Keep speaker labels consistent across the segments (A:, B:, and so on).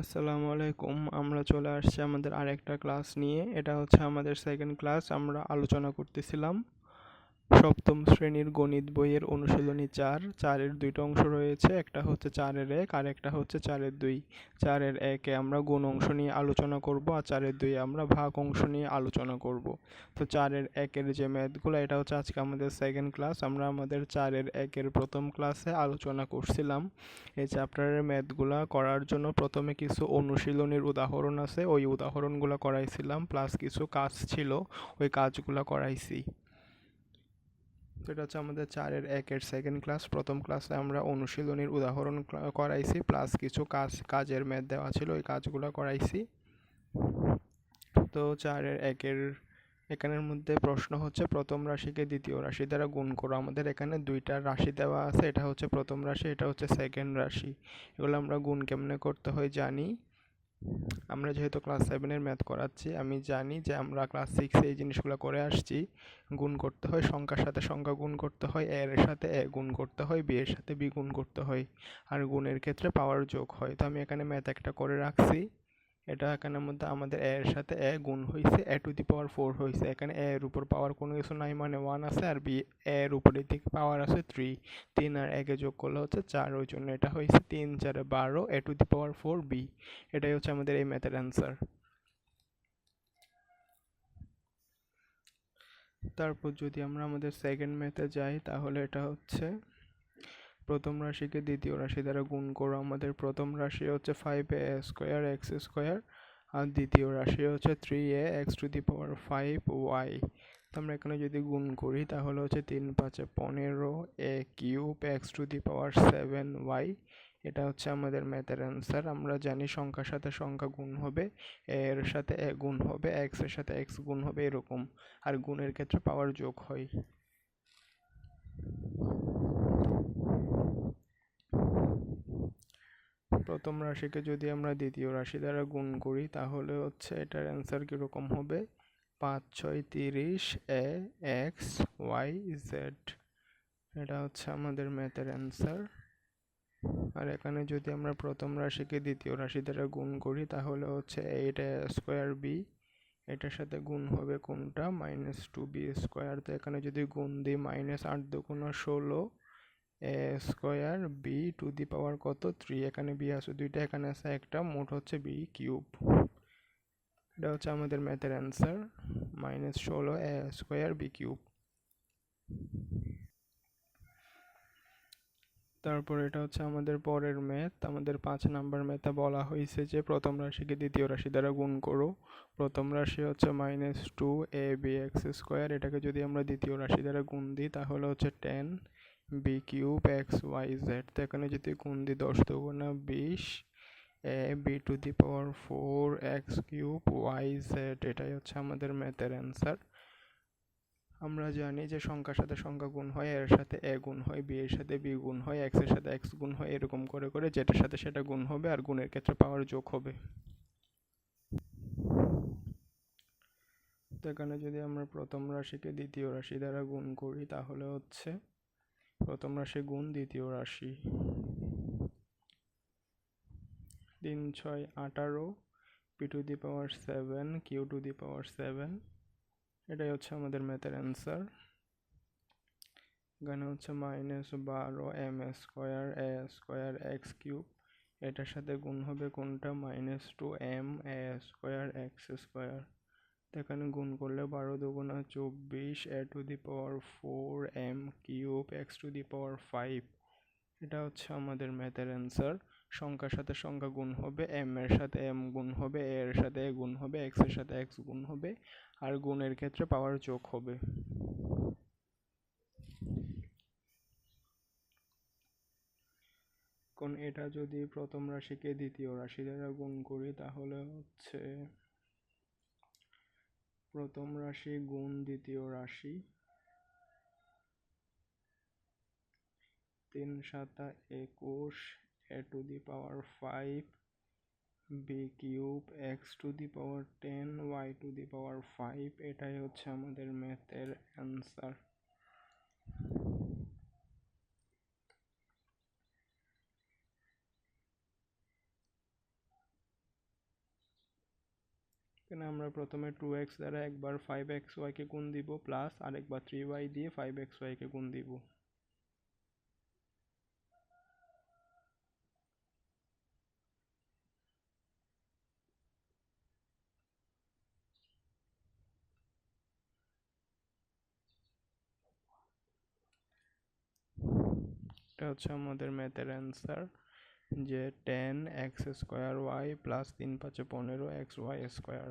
A: আসসালামু আলাইকুম। আমরা চলে আসছি আমাদের আরেকটা ক্লাস নিয়ে। এটা হচ্ছে আমাদের সেকেন্ড ক্লাস আমরা আলোচনা করতেছিলাম। সপ্তম শ্রেণির গণিত বইয়ের অনুশীলনী চার, চারের দুইটা অংশ রয়েছে, একটা হচ্ছে চারের এক আর একটা হচ্ছে চারের দুই। চারের একে আমরা গুণ অংশ নিয়ে আলোচনা করব আর চারের দুই আমরা ভাগ অংশ নিয়ে আলোচনা করব। তো চারের একের যে ম্যাথগুলো, এটা হচ্ছে আজকে আমাদের সেকেন্ড ক্লাস আমরা আমাদের চারের একের প্রথম ক্লাসে আলোচনা করছিলাম। এই চ্যাপ্টারের ম্যাথগুলা করার জন্য প্রথমে কিছু অনুশীলনীর উদাহরণ আছে, ওই উদাহরণগুলো করাইছিলাম প্লাস কিছু কাজ ছিল, ওই কাজগুলো করাইছি। এটা হচ্ছে আমাদের চারের একের সেকেন্ড ক্লাস প্রথম ক্লাসে আমরা অনুশীলনীর উদাহরণ করাইছি প্লাস কিছু কাজ, কাজের ম্যাথ দেওয়া ছিল, ওই কাজগুলো করাইছি। তো চারের একের, এখানের মধ্যে প্রশ্ন হচ্ছে, প্রথম রাশিকে দ্বিতীয় রাশি দ্বারা গুণ করো। আমাদের এখানে দুইটা রাশি দেওয়া আছে, এটা হচ্ছে প্রথম রাশি, এটা হচ্ছে সেকেন্ড রাশি। এগুলো আমরা গুণ কেমনে করতে হয় জানি? আমরা যেহেতু ক্লাস সেভেনের ম্যাথ করাচ্ছি, আমি জানি যে আমরা ক্লাস সিক্সে এই জিনিসগুলো করে আসছি। গুণ করতে হয় সংখ্যার সাথে সংখ্যা, গুণ করতে হয় এর সাথে এ গুণ করতে হয় বি এর সাথে বি গুণ করতে হয়। আর গুণের ক্ষেত্রে পাওয়ার যোগ হয়। তো আমি এখানে ম্যাথ একটা করে রাখছি। এটা এখানের মধ্যে আমাদের এর সাথে এ গুণ হয়েছে এ টু দি পাওয়ার ফোর হয়েছে এখানে এ এর উপর পাওয়ার কোনো কিছু নাই মানে ওয়ান আছে আর বি এর উপরের দিকে পাওয়ার আছে থ্রি তিন আর একে যোগ করলে হচ্ছে চার, ওই জন্য এটা হয়েছে তিন, চারে বারো A two the power four B এটাই হচ্ছে আমাদের এই ম্যাথের অ্যান্সার তারপর যদি আমরা আমাদের সেকেন্ড ম্যাথে যাই, তাহলে এটা হচ্ছে প্রথম রাশিকে দ্বিতীয় রাশি দ্বারা গুণ করো। আমাদের প্রথম রাশি হচ্ছে five A square X square আর দ্বিতীয় রাশি হচ্ছে three A X two the power five Y তো আমরা এখানে যদি গুণ করি, তাহলে হচ্ছে তিন পাঁচে পনেরো A cube X two the power seven Y এটা হচ্ছে আমাদের ম্যাথের অ্যান্সার আমরা জানি সংখ্যার সাথে সংখ্যা গুণ হবে এর সাথে এ গুণ হবে এক্সের সাথে এক্স গুণ হবে এরকম। আর গুণের ক্ষেত্রে পাওয়ার যোগ হয়। প্রথম রাশিকে যদি আমরা দ্বিতীয় রাশি দ্বারা গুণ করি, তাহলে হচ্ছে এটার অ্যান্সার কীরকম হবে? পাঁচ, ছয়, তিরিশ, এ, এক্স, ওয়াই, জেড। এটা হচ্ছে আমাদের ম্যাথের অ্যান্সার আর এখানে যদি আমরা প্রথম রাশিকে দ্বিতীয় রাশি দ্বারা গুণ করি, তাহলে হচ্ছে এইট এ স্কোয়ার বি এটার সাথে গুণ হবে কোনটা? মাইনাস টু বি স্কোয়ার তো এখানে যদি গুণ দিই মাইনাস আট দুগুণ ষোলো। A square B two the power কত? থ্রি এখানে বি আছে, দুইটা এখানে আছে, একটা, মোট হচ্ছে বি কিউব। এটা হচ্ছে আমাদের ম্যাথের অ্যান্সার, মাইনাস ষোলো, এ স্কোয়ার বি কিউব। তারপর এটা হচ্ছে আমাদের পরের ম্যাথ, আমাদের পাঁচ নাম্বার ম্যাথে বলা হয়েছে যে প্রথম রাশিকে দ্বিতীয় রাশি দ্বারা গুণ করো। প্রথম রাশি হচ্ছে minus two, A, B, X square, এটাকে যদি আমরা দ্বিতীয় রাশি দ্বারা গুণ দিই, তাহলে হচ্ছে ten. B cube X Y Z তো এখানে যদি গুণ দিই দশ দুগুণা বিশ A B two the power four X cube Y Z এটাই হচ্ছে আমাদের ম্যাথের অ্যান্সার আমরা জানি যে সংখ্যার সাথে সংখ্যা গুণ হয়, এর সাথে এ গুণ হয় বি এর সাথে বি গুণ হয় এক্সের সাথে এক্স গুণ হয়, এরকম করে করে যেটার সাথে সেটা গুণ হবে আর গুণের ক্ষেত্রে পাওয়ার যোগ হবে। তো এখানে যদি আমরা প্রথম রাশিকে দ্বিতীয় রাশি দ্বারা গুণ করি, তাহলে হচ্ছে প্রথম রাশি গুণ, দ্বিতীয় রাশি তিন ছয় আঠারো P two the power seven Q two the power seven এটাই হচ্ছে আমাদের ম্যাথের অ্যান্সার এখানে হচ্ছে মাইনাস বারো M square A square X cube এটার সাথে গুণ হবে কোনটা? Minus two M A square X square এখানে গুণ করলে বারো দুগুণা চব্বিশ, A two the power four, M cube, X two the power five. এটা হচ্ছে আমাদের ম্যাথের অ্যান্সার। সংখ্যার সাথে সংখ্যা গুণ হবে, এম এর সাথে এম গুণ হবে, এ এর সাথে এ গুণ হবে, এক্সের সাথে এক্স গুণ হবে, আর গুণের ক্ষেত্রে পাওয়ার যোগ হবে। কোন এটা যদি প্রথম রাশিকে দ্বিতীয় রাশি দ্বারা গুণ করি, তাহলে হচ্ছে প্রথম রাশি গুণ দ্বিতীয় রাশি। তিন সাতা একুশ, A two the power five, B cube, X two the power ten, Y two the power five, এটাই হচ্ছে আমাদের ম্যাথের অ্যান্সার এখানে আমরা প্রথমে টু এক্স দ্বারা একবার ফাইভ এক্স ওয়াইকে গুণ দিব প্লাস আরেকবার থ্রি ওয়াই দিয়ে ফাইভ এক্স ওয়াইকে গুণ দিব। এটা হচ্ছে আমাদের ম্যাথের অ্যান্সার যে ten X square Y plus তিন পাঁচে পনেরো এক্স ওয়াই স্কোয়ার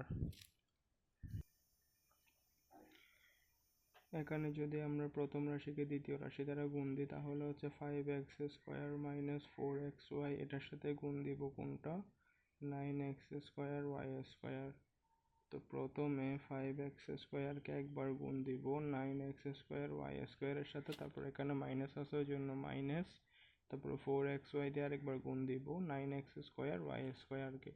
A: এখানে যদি আমরা প্রথম রাশিকে দ্বিতীয় রাশি দ্বারা গুণ দিই, তাহলে হচ্ছে five X square minus four X Y এটার সাথে গুণ দিব কোনটা? Nine X square Y square তো প্রথমে ফাইভ এক্স স্কোয়ারকে একবার গুণ দিব নাইন এক্স স্কোয়ার ওয়াই স্কোয়ারের সাথে, তারপর এখানে মাইনাস আছে ওই জন্য মাইনাস তারপর ফোর এক্স ওয়াই দিয়ে আরেকবার গুণ দিব নাইন এক্স স্কোয়ার ওয়াই স্কোয়ারকে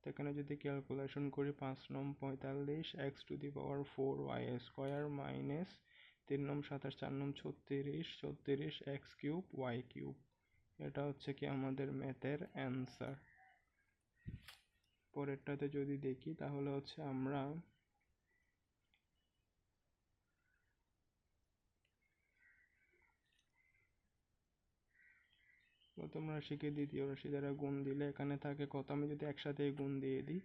A: তো এখানে যদি ক্যালকুলেশন করি, পাঁচ নম পঁয়তাল্লিশ X two the power four Y square minus তিন নম সাতাশ, চার নম ছত্রিশ ছত্রিশ এক্স কিউব ওয়াই কিউব এটা হচ্ছে কি আমাদের ম্যাথের অ্যান্সার পরেরটাতে যদি দেখি, তাহলে হচ্ছে আমরা প্রথম রাশিকে দ্বিতীয় রাশি দ্বারা গুণ দিলে এখানে থাকে কত। আমি যদি একসাথেই গুণ দিয়ে দিই,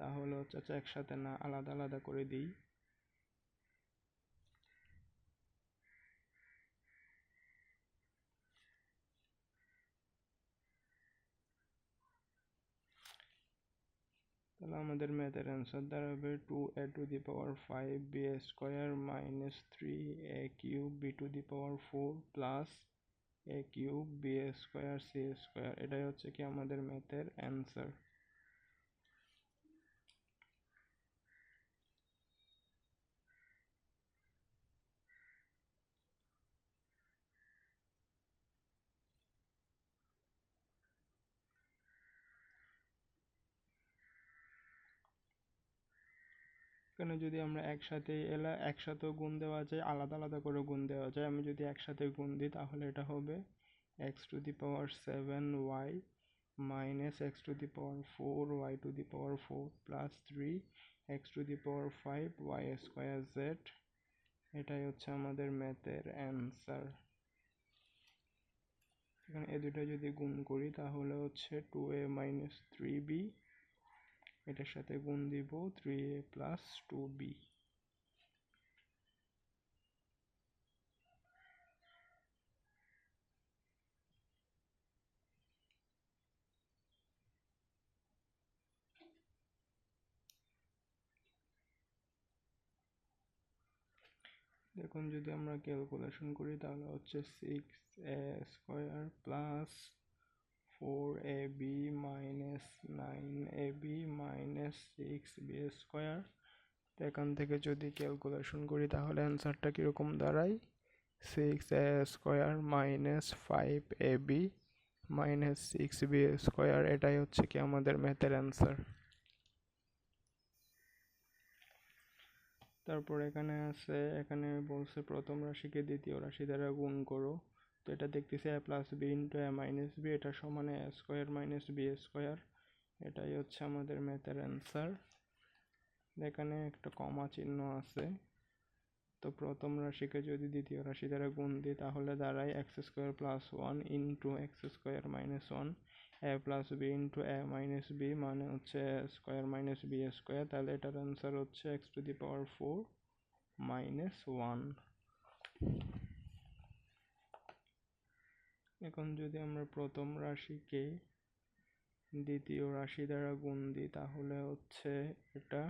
A: তাহলে হচ্ছে আচ্ছা একসাথে না আলাদা আলাদা করে দিই। তাহলে আমাদের ম্যাথের অ্যান্সার দাঁড়াবে two A two the power five B square minus three A cube B two the power four plus A cube B square C square এটাই হচ্ছে কি আমাদের ম্যাথের অ্যান্সার এখানে যদি আমরা একসাথে এলা, একসাথেও গুণ দেওয়া যায়, আলাদা আলাদা করে গুণ দেওয়া যায়, আমি যদি একসাথে গুণ দিই, তাহলে এটা হবে X two the power seven Y minus X two the power four Y two the power four plus three X two the power five Y square Z এটাই হচ্ছে আমাদের ম্যাথের অ্যান্সার এখানে এ দুটো যদি গুণ করি, তাহলে হচ্ছে two A minus three B এটার সাথে গুণ দিব three A plus two B দেখুন যদি আমরা ক্যালকুলেশন করি তাহলে হচ্ছে six A square plus four A B minus nine A B minus six B square তো এখান থেকে যদি ক্যালকুলেশন করি, তাহলে অ্যান্সারটা কীরকম দাঁড়ায়? Six A square minus five A B minus six B square এটাই হচ্ছে কি আমাদের ম্যাথের অ্যান্সার তারপর এখানে আছে, এখানে বলছে প্রথম রাশিকে দ্বিতীয় রাশি দ্বারা গুণ করো। তো এটা দেখতেছি A plus B into A minus B এটা সমান A square minus B square এটাই হচ্ছে আমাদের ম্যাথের অ্যান্সার এখানে একটা কমা চিহ্ন আছে, তো প্রথম রাশিকে যদি দ্বিতীয় রাশি দ্বারা গুণ দিই, তাহলে দাঁড়ায় X square plus one into X square minus one A plus B into A minus B মানে হচ্ছে স্কোয়ার মাইনাস বি স্কোয়ার তাহলে এটার অ্যান্সার হচ্ছে X two the power four minus one এখন যদি আমরা প্রথম রাশিকে দ্বিতীয় রাশি দ্বারা গুণ দিই, তাহলে হচ্ছে এটা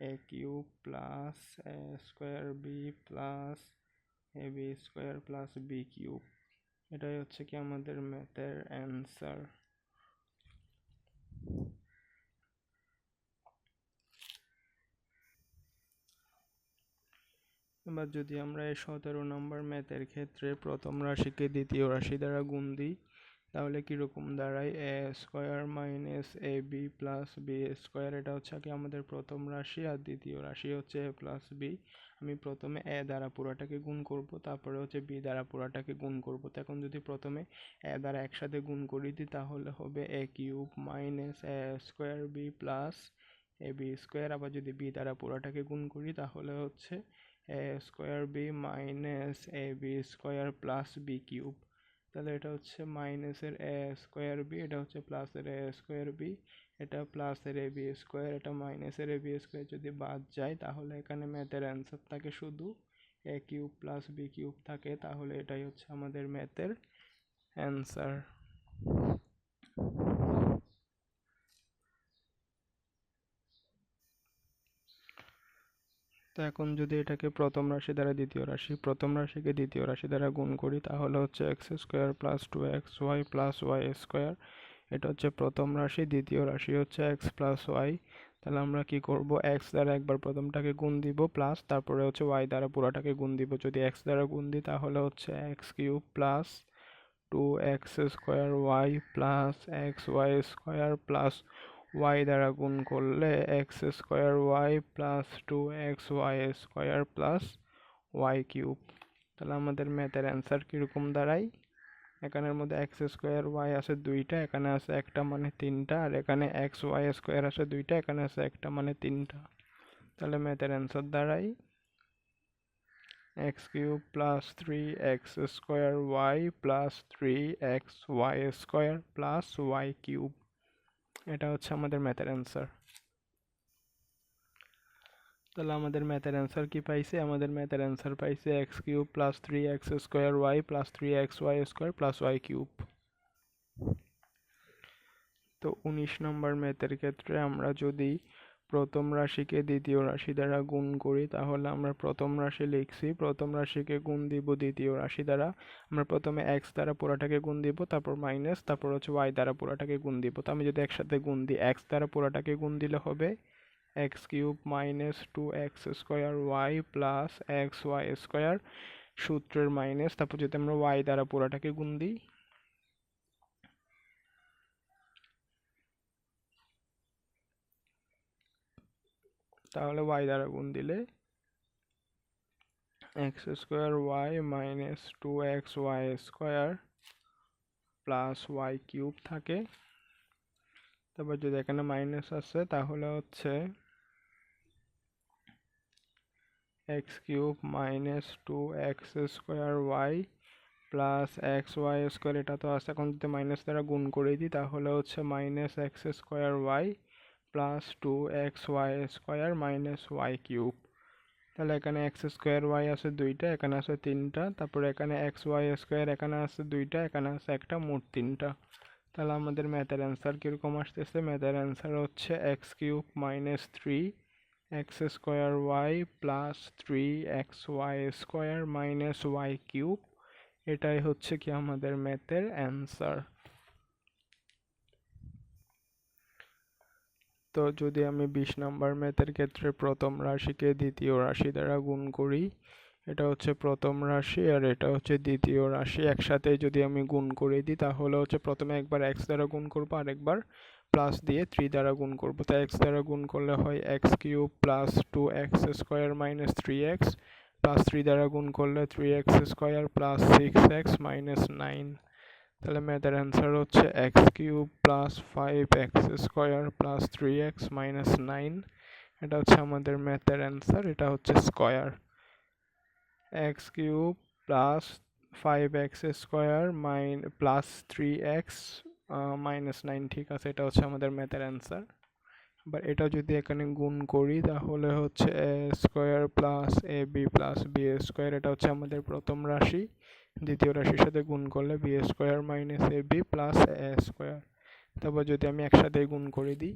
A: A cube plus A square B plus A B square plus B cube এটাই হচ্ছে কি আমাদের ম্যাথের অ্যান্সার এবার যদি আমরা এই সতেরো নম্বর ম্যাথের ক্ষেত্রে প্রথম রাশিকে দ্বিতীয় রাশি দ্বারা গুণ দিই, তাহলে কীরকম দাঁড়ায়? A square minus A B plus B square এটা হচ্ছে কি আমাদের প্রথম রাশি আর দ্বিতীয় রাশি হচ্ছে এ প্লাস বি আমি প্রথমে এ দ্বারা পুরাটাকে গুণ করব, তারপরে হচ্ছে বি দ্বারা পুরাটাকে গুণ করব। তো এখন যদি প্রথমে এ দ্বারা একসাথে গুণ করি দিই, তাহলে হবে A cube minus A square B plus A B square আবার যদি বি দ্বারা পুরোটাকে গুণ করি, তাহলে হচ্ছে A square B minus A B square plus B cube তাহলে এটা হচ্ছে মাইনাসের এ স্কোয়ার বি এটা হচ্ছে প্লাসের এ স্কোয়ার বি এটা প্লাসের এ বি স্কোয়ার এটা মাইনাসের এ বি স্কোয়ার যদি বাদ যায়, তাহলে এখানে ম্যাথের অ্যান্সার থাকে শুধু A cube plus B cube থাকে, তাহলে এটাই হচ্ছে আমাদের ম্যাথের অ্যান্সার তো এখন যদি এটাকে প্রথম রাশি দ্বারা দ্বিতীয় রাশি, প্রথম রাশিকে দ্বিতীয় রাশি দ্বারা গুণ করি, তাহলে হচ্ছে X square plus two X Y plus Y square এটা হচ্ছে প্রথম রাশি, দ্বিতীয় রাশি হচ্ছে এক্স প্লাস ওয়াই তাহলে আমরা কি করব? এক্স দ্বারা একবার প্রথমটাকে গুণ দিব প্লাস তারপরে হচ্ছে ওয়াই দ্বারা পুরাটাকে গুণ দিব। যদি এক্স দ্বারা গুণ দিই, তাহলে হচ্ছে X cube plus two X square Y plus X Y square plus Y দ্বারা গুণ করলে X square Y plus two X Y square plus Y cube তাহলে আমাদের ম্যাথের অ্যান্সার কীরকম দাঁড়ায়? এখানের মধ্যে এক্স স্কোয়ার ওয়াই আছে দুইটা, এখানে আছে একটা মানে তিনটা, আর এখানে এক্স ওয়াই স্কোয়ার আছে দুইটা, এখানে আছে একটা মানে তিনটা। তাহলে ম্যাথের অ্যান্সার দাঁড়ায়। X cube plus three X square Y plus three X Y square plus Y cube এটা হচ্ছে আমাদের ম্যাথের অ্যান্সার তাহলে আমাদের ম্যাথের অ্যান্সার কি পাইছে? আমাদের ম্যাথের অ্যান্সার পাইছে X cube plus three X square Y plus three X Y square plus Y cube তো উনিশ নম্বর ম্যাথের ক্ষেত্রে আমরা যদি প্রথম রাশিকে দ্বিতীয় রাশি দ্বারা গুণ করি, তাহলে আমরা প্রথম রাশি লিখছি। প্রথম রাশিকে গুণ দিব দ্বিতীয় রাশি দ্বারা। আমরা প্রথমে এক্স দ্বারা পুরোটাকে গুণ দিব, তারপর মাইনাস তারপর হচ্ছে ওয়াই দ্বারা পুরোটাকে গুণ দিব। তো আমি যদি একসাথে গুণ দিই এক্স দ্বারা পুরোটাকে গুণ দিলে হবে X cube minus two X square Y plus X Y square সূত্রের মাইনাস তারপর যদি আমরা ওয়াই দ্বারা পুরোটাকে গুণ দিই তাহলে ওয়াই দ্বারা গুণ দিলে X square Y minus two X Y square plus Y cube থাকে। তারপর যদি এখানে মাইনাস আছে তাহলে হচ্ছে X cube minus two X square Y plus X Y square এটা তো আছে। এখন যদি মাইনাস দ্বারা গুণ করে দিই, তাহলে হচ্ছে minus X square Y plus two X Y square minus Y cube তাহলে এখানে এক্স স্কোয়ার ওয়াই আছে দুইটা, এখানে আছে তিনটা, তারপরে এখানে এক্স ওয়াই স্কোয়ার এখানে আছে দুইটা, এখানে আছে একটা, মোট তিনটা। তাহলে আমাদের ম্যাথের অ্যান্সার কীরকম আসতেছে? ম্যাথের অ্যান্সার হচ্ছে X cube minus three X square Y plus three X Y square minus Y cube এটাই হচ্ছে কি আমাদের ম্যাথের অ্যান্সার তো যদি আমি বিশ নাম্বার ম্যাথের ক্ষেত্রে প্রথম রাশিকে দ্বিতীয় রাশি দ্বারা গুণ করি, এটা হচ্ছে প্রথম রাশি আর এটা হচ্ছে দ্বিতীয় রাশি। একসাথে যদি আমি গুণ করে দিই, তাহলে হচ্ছে প্রথমে একবার এক্স দ্বারা গুণ করব আর একবার প্লাস দিয়ে থ্রি দ্বারা গুণ করব। তো এক্স দ্বারা গুণ করলে হয় X cube plus two X square minus three X plus three দ্বারা গুণ করলে three X square plus six X minus nine তাহলে ম্যাথের অ্যান্সার হচ্ছে X cube plus five X square plus three X minus nine এটা হচ্ছে আমাদের ম্যাথের অ্যান্সার এটা হচ্ছে square X cube plus five X square minus plus three X minus nine ঠিক আছে, এটা হচ্ছে আমাদের ম্যাথের অ্যান্সার আবার এটা যদি এখানে গুণ করি, তাহলে হচ্ছে A square plus A B plus B square এটা হচ্ছে আমাদের প্রথম রাশি। দ্বিতীয় রাশির সাথে গুণ করলে B square minus A B plus A square তারপর যদি আমি একসাথে গুণ করে দিই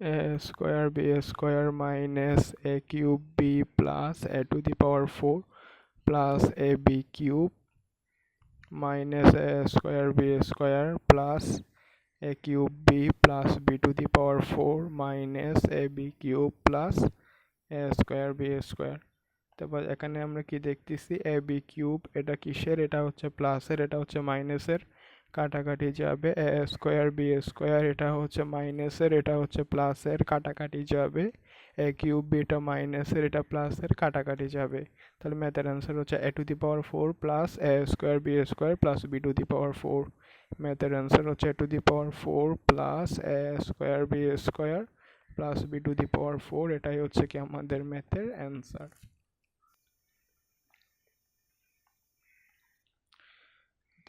A: A square B square minus A cube B plus A to the power four plus A B cube minus A square B square plus A cube B plus B to the power four minus A B cube plus A square B square তারপর এখানে আমরা কি দেখতেছি? A B cube এটা কিসের? এটা হচ্ছে প্লাসের এটা হচ্ছে মাইনাসের কাটাকাটি যাবে। এ স্কোয়ার বি স্কোয়ার এটা হচ্ছে মাইনাসের এটা হচ্ছে প্লাসের কাটাকাটি যাবে। এ কিউব বি এটা মাইনাসের এটা প্লাসের কাটাকাটি যাবে। তাহলে ম্যাথের অ্যান্সার হচ্ছে A to the power four plus A square B square plus B to the power four ম্যাথের অ্যান্সার হচ্ছে A to the power four plus A square B square plus B to the power four এটাই হচ্ছে কি আমাদের ম্যাথের answer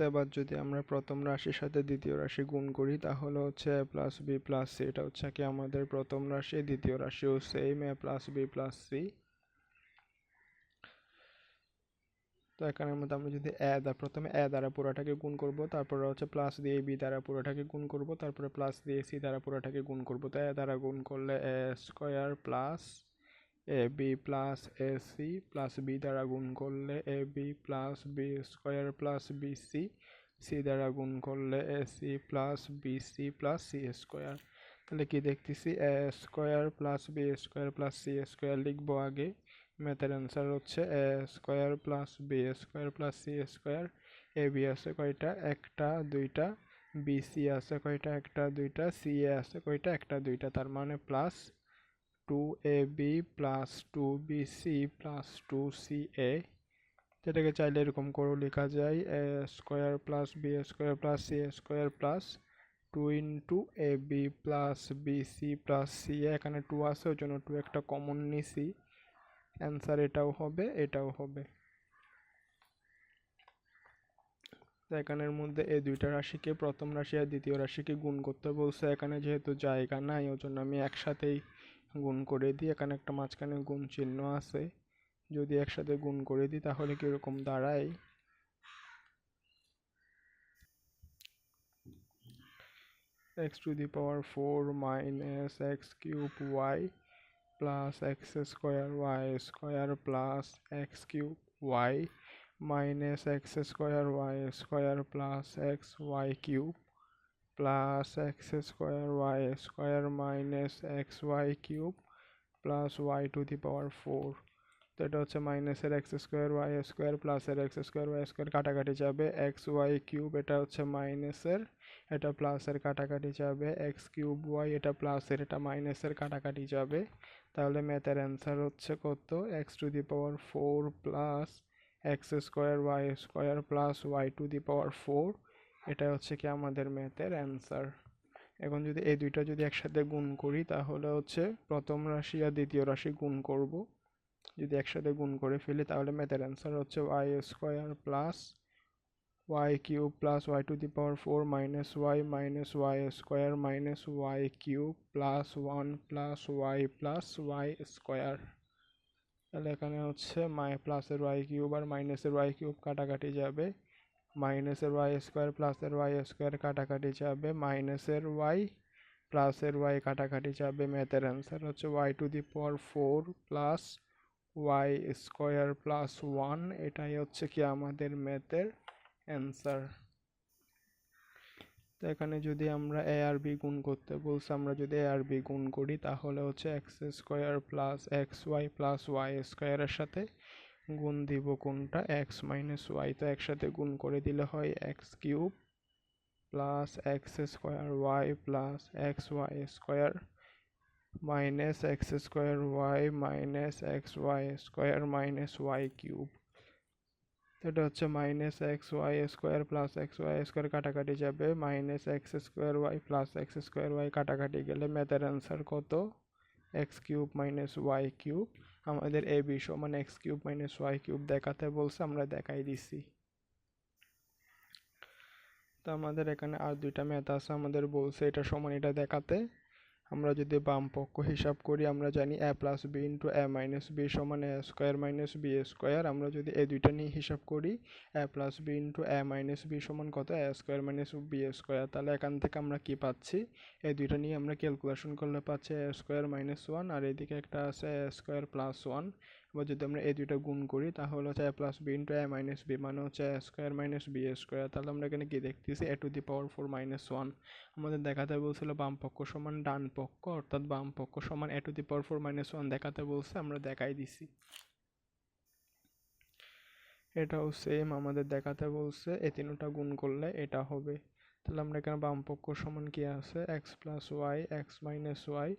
A: এবার যদি আমরা প্রথম রাশির সাথে দ্বিতীয় রাশি গুণ করি, তাহলে হচ্ছে A plus B plus C এটা হচ্ছে কি আমাদের প্রথম রাশি, দ্বিতীয় রাশিও same A plus B plus C তো এখানের মধ্যে আমরা যদি এ দ্বারা, প্রথমে এ দ্বারা পুরোটাকে গুণ করব, তারপরে হচ্ছে প্লাস দিয়ে বি দ্বারা পুরোটাকে গুণ করব, তারপরে প্লাস দিয়ে সি দ্বারা পুরোটাকে গুণ করব। তো এ দ্বারা গুণ করলে A square plus A B plus A C plus B দ্বারা গুণ করলে A B plus B square plus B C C দ্বারা গুণ করলে A C plus B C plus C square. তাহলে কি দেখতেছি? A square plus B square plus C square লিখব আগে। ম্যাথের অ্যান্সার হচ্ছে A square plus B square plus C square. A B আছে কয়টা? একটা, দুইটা। বি সি আছে কয়টা? একটা, দুইটা। সি এ আছে কয়টা? একটা, দুইটা। তার মানে plus two A B plus two B C plus two C A যেটাকে চাইলে এরকম করেও লেখা যায়, A square plus B square plus C square plus two into A B plus B C plus C এখানে টু আছে, ওই জন্য টু একটা কমন নিছি। অ্যান্সার এটাও হবে এটাও হবে। এখানের মধ্যে এই দুইটা রাশিকে, প্রথম রাশি আর দ্বিতীয় রাশিকে গুণ করতে বলছে। এখানে যেহেতু জায়গা নাই, ওই জন্য আমি একসাথেই গুণ করে দিই এখানে একটা মাঝখানে গুণ চিহ্ন আছে যদি একসাথে গুণ করে দিই তাহলে কীরকম দাঁড়ায় x to the power 4 minus x cube y plus x square y square plus x cube y minus x square y square plus x y cube plus x square, y square minus x, y cube plus y to the power 4 তো এটা হচ্ছে মাইনাসের x square Y square প্লাসের x square Y square কাটাকাটি যাবে x y cube এটা হচ্ছে মাইনাসের এটা প্লাসের কাটাকাটি যাবে এক্স কিউব ওয়াই এটা প্লাসের এটা মাইনাসের কাটাকাটি যাবে। তাহলে ম্যাথের অ্যান্সার হচ্ছে কত? X to the power four plus X square Y square plus Y to the power four এটা হচ্ছে কি আমাদের ম্যাথের অ্যান্সার এখন যদি এই দুইটা যদি একসাথে গুণ করি, তাহলে হচ্ছে প্রথম রাশি আর দ্বিতীয় রাশি গুণ করব। যদি একসাথে গুণ করে ফেলি, তাহলে ম্যাথের অ্যান্সার হচ্ছে Y square plus Y cube plus Y to the power four minus Y minus Y square minus Y cube plus one plus Y plus Y square তাহলে এখানে হচ্ছে মাই প্লাসের ওয়াই কিউব আর মাইনাসের ওয়াই কিউব কাটাকাটি যাবে। মাইনাসের Y square প্লাসের Y square কাটাকাটি যাবে মাইনাসের ওয়াই প্লাসের ওয়াই কাটাকাটি যাবে ম্যাথের অ্যান্সার হচ্ছে Y to the power four plus Y square plus one এটাই হচ্ছে কি আমাদের ম্যাথের অ্যান্সার তো এখানে যদি আমরা এ আর বি গুণ করতে বলছি, আমরা যদি এ আর বি গুণ করি, তাহলে হচ্ছে X square plus X Y plus Y স্কোয়ারের সাথে গুণ দিব কোনটা? এক্স মাইনাস ওয়াই তো একসাথে গুণ করে দিলে হয় X cube plus X square Y plus X Y square minus X square Y minus X Y square minus Y cube এটা হচ্ছে minus X Y square plus X Y square কাটাকাটি যাবে। Minus X square Y plus X square Y কাটাকাটি গেলে ম্যাথের answer কত? X cube minus Y cube আমাদের A B সমান X cube minus Y cube দেখাতে বলছে, আমরা দেখাই দিছি। তো আমাদের এখানে আর দুইটা ম্যাথ আছে, আমাদের বলছে এটা সমান এটা দেখাতে। আমরা যদি বাম পক্ষ হিসাব করি, আমরা জানি A plus B into A minus B সমান A square minus B square আমরা যদি এ দুইটা নিয়ে হিসাব করি A plus B into A minus B সমান কত? A square minus B square তাহলে এখান থেকে আমরা কি পাচ্ছি? এই দুইটা নিয়ে আমরা ক্যালকুলেশন করলে পাচ্ছি এ স্কোয়ার মাইনাস ওয়ান আর এদিকে একটা আছে এ স্কোয়ার প্লাস ওয়ান এবার যদি আমরা এই দুইটা গুণ করি, তাহলে হচ্ছে A plus B into A minus B মানে হচ্ছে A square minus B square তাহলে আমরা এখানে কি দেখতেছি? A to the power four minus one আমাদের দেখাতে বলছিল বাম পক্ষ সমান ডান পক্ষ, অর্থাৎ বাম পক্ষ সমান A to the power four minus one দেখাতে বলছে, আমরা দেখাই দিছি। এটাও সেম আমাদের দেখাতে বলছে, এ তিনটা গুণ করলে এটা হবে। তাহলে আমরা এখানে বাম পক্ষ সমান কি আছে? X plus Y X minus Y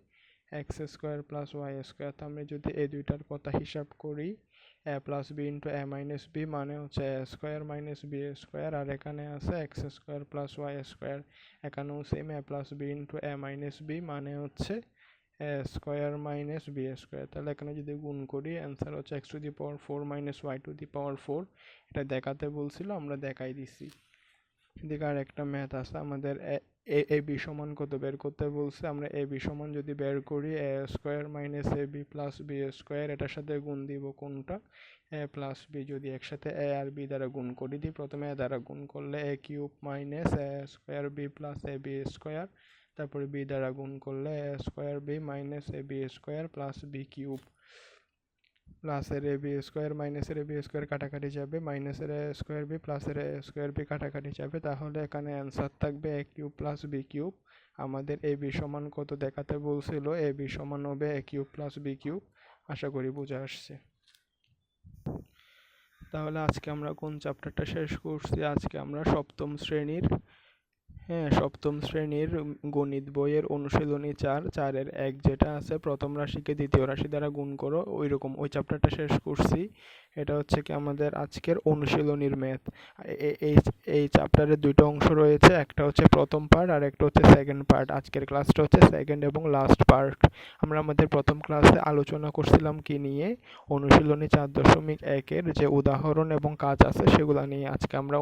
A: X square plus Y square তো আমরা যদি এই দুইটার কথা হিসাব করি, A plus B into A minus B মানে হচ্ছে A square minus B square আর এখানে আছে X square plus Y square এখানেও same A plus B into A minus B মানে হচ্ছে A square minus B square তাহলে এখানে যদি গুণ করি অ্যান্সার হচ্ছে X to the power four minus Y to the power four এটা দেখাতে বলছিল, আমরা দেখাই দিছি। এদিকে আর একটা ম্যাথ আছে, আমাদের এ এ বি সমান কত বের করতে বলছে? আমরা এ বি সমান যদি বের করি, A square minus A B plus B square, এটার সাথে গুণ দিব কোনটা? এ প্লাস বি যদি একসাথে এ আর বি দ্বারা গুণ করে দিই, প্রথমে এ দ্বারা গুণ করলে A cube minus A square B plus A B square, তারপরে বি দ্বারা গুণ করলে A square B minus A B square plus B cube. প্লাসের এ বি স্কোয়ার মাইনাসের এ বি স্কোয়ার কাটাকাটি যাবে, মাইনাসের এ স্কোয়ার বি প্লাসের এ স্কোয়ার বি কাটাকাটি যাবে, তাহলে এখানে অ্যান্সার থাকবে A cube plus B cube আমাদের এ বি সমান কত দেখাতে বলছিল? এ বি সমান হবে A cube plus B cube আশা করি বুঝে আসছে। তাহলে আজকে আমরা কোন চ্যাপ্টারটা শেষ করছি? আজকে আমরা সপ্তম শ্রেণির হ্যাঁ সপ্তম শ্রেণির গণিত বইয়ের অনুশীলনী চার, চারের এক যেটা আছে, প্রথম রাশিকে দ্বিতীয় রাশি দ্বারা গুণ করো ওই রকম ওই চ্যাপ্টারটা শেষ করছি। এটা হচ্ছে কি আমাদের আজকের অনুশীলনীর ম্যাথ এই এই চ্যাপ্টারের দুইটা অংশ রয়েছে, একটা হচ্ছে প্রথম পার্ট আর একটা হচ্ছে সেকেন্ড পার্ট আজকের ক্লাসটা হচ্ছে সেকেন্ড এবং লাস্ট পার্ট আমরা আমাদের প্রথম ক্লাসে আলোচনা করছিলাম কি নিয়ে? অনুশীলনী চার দশমিক একের যে উদাহরণ এবং কাজ আছে, সেগুলো নিয়ে। আজকে আমরা